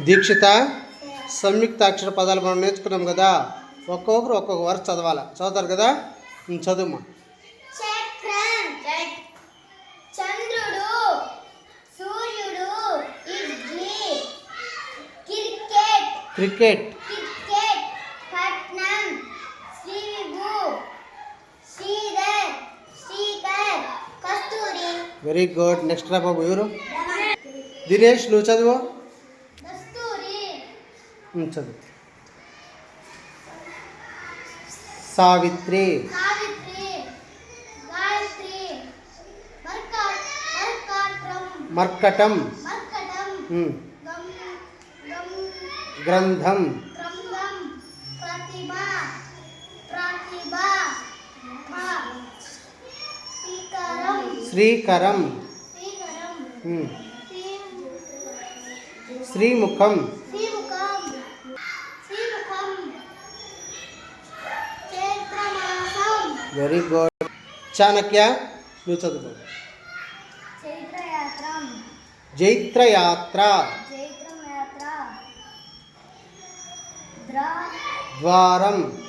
దీక్షిత సంయుక్త అక్షర పదాలు మనం నేర్చుకున్నాం కదా. ఒక్కొక్కరు ఒక్కొక్క వరకు చదవాలి. చదువుతారు కదా? చదువుమా. చంద్రుడు సూర్యుడు క్రికెట్ వెరీ గుడ్ నెక్స్ట్ రా బాబు ఎవరు? దినేష్ నువ్వు చదువు? ఉం, చదువు సావిత్రి సావిత్రి గాయత్రి మర్క మర్కాట్రం మర్కటం మర్కటం ఉం, గం గం గ్రంథం గ్రంథం ప్రతిభ ప్రతిభ భ శ్రీకరం శ్రీకరం శ్రీకరం ఉం, శ్రీ శ్రీముఖం శ్రీముఖం శ్రీముఖం చైత్రమాసం వెరీ గుడ్ చాణక్య నువ్వు చదువు. జైత్రయాత్ర ద్వారం.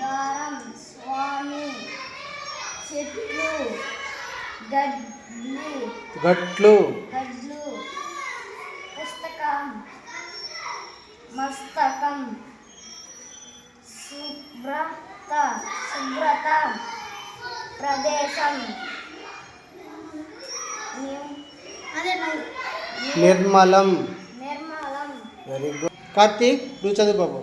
గట్లు. పుస్తకం. మస్తకం. శుభ్రత. శుభ్రత. ప్రదేశం. నిర్మలం. వెరీ గుడ్ కార్తీక్ నువ్వు చదువు బాబు.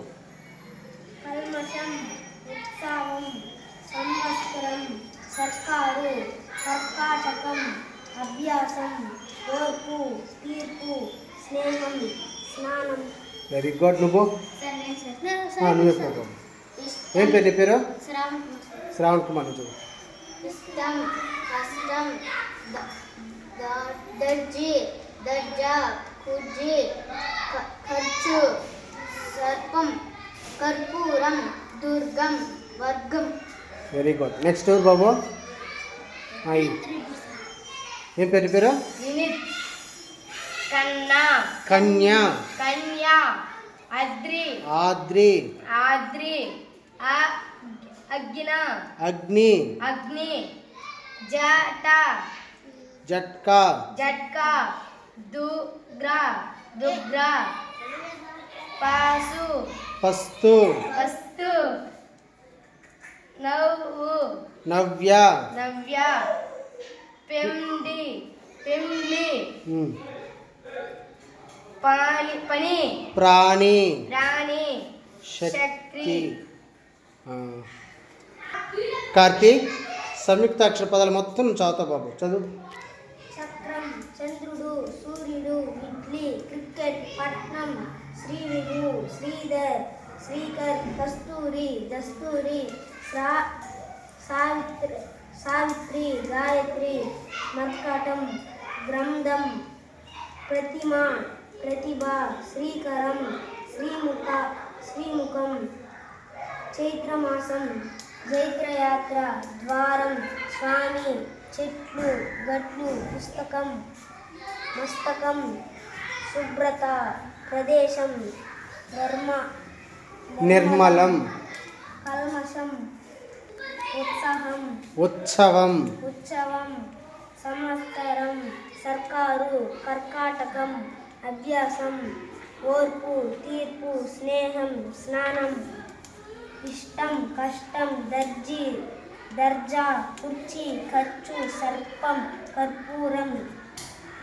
సంవత్సరం సర్కారు కర్కాటకం అభ్యాసం ఓర్పు తీర్పు స్నేహం స్నానం. వెరీ గుడ్ నువ్వు? నువ్వే ఏం పేరు నీ పేరు? శ్రావణ్ కుమార్. నువ్వు ఇష్టం కష్టం దర్జీ దర్జా కుర్జీ ఖర్చు సర్పం కర్పూరం దుర్గం వర్గం వెరీ గుడ్ నెక్స్ట్ ఎవరు బాబు. ఏం పేరు పేరు? కన్నా కన్య కన్యా అద్రి ఆద్రి ఆద్రి అ- అగ్న అగ్ని అగ్ని జట జట్కా జట్క దుగ్ర దుగ్ర పాసు పస్తు వస్తు నవ్వు నవ్య నవ్య పెండి పెండ్లి ఉమ్. పని పని ప్రాణి రాణి శక్తి శక్తి. ఆ. కార్తీక్ సంయుక్త అక్షర పదాలు మొత్తం చదువుతా బాబు చదువు. చక్రం చంద్రుడు సూర్యుడు ఇడ్లీ క్రికెట్ పట్నం శ్రీ విభు శ్రీధర్ శ్రీకర్ కస్తూరి దస్తూరి సా సావిత్రి సావిత్రి గాయత్రి మత్కటం గ్రంథం ప్రతిమ ప్రతిభ శ్రీకరం శ్రీముఖ శ్రీముఖం చైత్రమాసం జైత్రయాత్ర ద్వారం స్వామి చెట్లు గట్లు పుస్తకం మస్తకం శుభ్రత ప్రదేశం ధర్మ నిర్మలం కల్మషం ఉత్సాహం ఉత్సవం ఉత్సవం సంవత్సరం సర్కారు కర్కాటకం అభ్యాసం ఓర్పు తీర్పు స్నేహం స్నానం ఇష్టం కష్టం దర్జీ దర్జా కుర్చీ ఖర్చు సర్పం కర్పూరం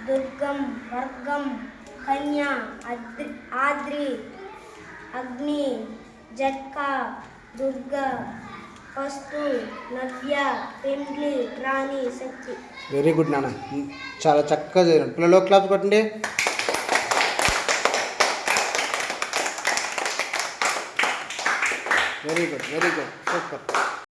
దుర్గం వర్గం కన్య అద్రి ఆద్రి అగ్ని జట్కా దుర్గ వస్తు నవ్య పెండ్లి ప్రాణి శక్తి వెరీ గుడ్ నాన్న. చాలా చక్కగా చదివాను పిల్లలు క్లాస్ కొట్టండి. Very good very good super